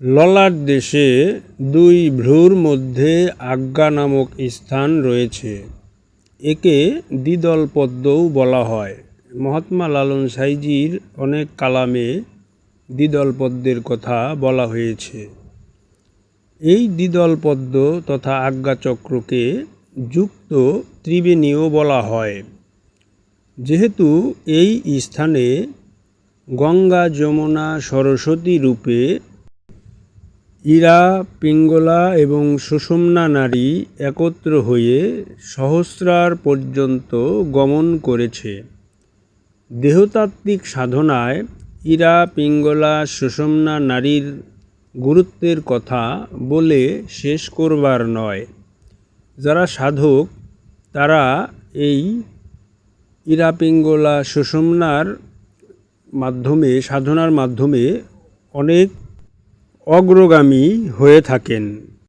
ললাট দেশে দুই ভ্রূর মধ্যে আজ্ঞা নামক স্থান রয়েছে। একে দ্বিদল পদ্মও বলা হয়। মহাত্মা লালন সাইজির অনেক কালামে দ্বিদল পদ্মের কথা বলা হয়েছে। এই দ্বিদল পদ্ম তথা আজ্ঞাচক্রকে যুক্ত ত্রিবেণীও বলা হয়। যেহেতু এই স্থানে গঙ্গা যমুনা সরস্বতী রূপে ইরা, পিঙ্গলা এবং সুষুম্না নারী একত্র হয়ে সহস্রার পর্যন্ত গমন করেছে। দেহতাত্ত্বিক সাধনায় ইরা, পিঙ্গলা, সুষুম্না নারীর গুরুত্বের কথা বলে শেষ করবার নয়। যারা সাধক, তারা এই ইরা, পিঙ্গলা, সুষুম্নার মাধ্যমে, সাধনার মাধ্যমে অনেক অগ্রগামী হয়ে থাকেন।